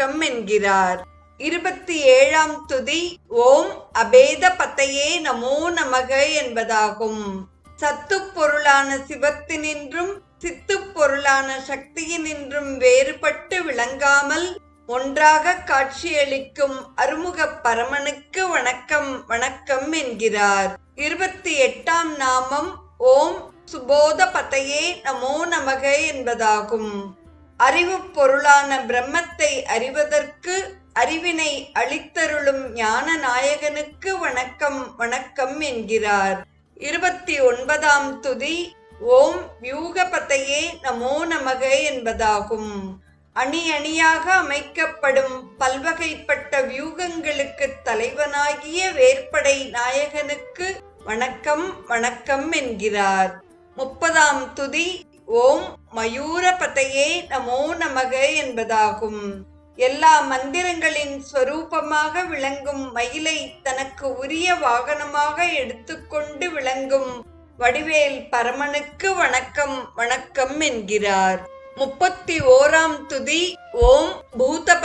வணக்கம் என்கிறார். இருபத்தி ஏழாம் துதி ஓம் அபேத பத்தையே நமோ நமக என்பதாகும். சத்து பொருளான சிவத்தினின்றும் சித்து பொருளான சக்தியினின்றும் வேறுபட்டு விளங்காமல் ஒன்றாக காட்சியளிக்கும் அருமுக பரமனுக்கு வணக்கம் வணக்கம் என்கிறார். இருபத்தி எட்டாம் நாமம் ஓம் சுபோத பதையே நமோ நமக என்பதாகும். அறிவு பொருளான பிரம்மத்தை அறிவதற்கு அறிவினை அளித்தருளும் ஞான நாயகனுக்கு வணக்கம் வணக்கம் என்கிறார். இருபத்தி ஒன்பதாம் துதி ஓம் வியூகபதையே நமோ நமக என்பதாகும். அணி அணியாக அமைக்கப்படும் பல்வகைப்பட்ட வியூகங்களுக்கு தலைவனாகிய வேற்படை நாயகனுக்கு வணக்கம் வணக்கம் என்கிறார். முப்பதாம் துதி ஓம் மயூரபதையே நமோ நமக என்பதாகும். எல்லா மந்திரங்களின் ஸ்வரூபமாக விளங்கும் மயிலை தனக்கு உரிய வாகனமாக எடுத்துக்கொண்டு விளங்கும் வடிவேல் பரமனுக்கு வணக்கம் வணக்கம் என்கிறார். முப்பத்தி ஓராம் துதி ஓம் பூத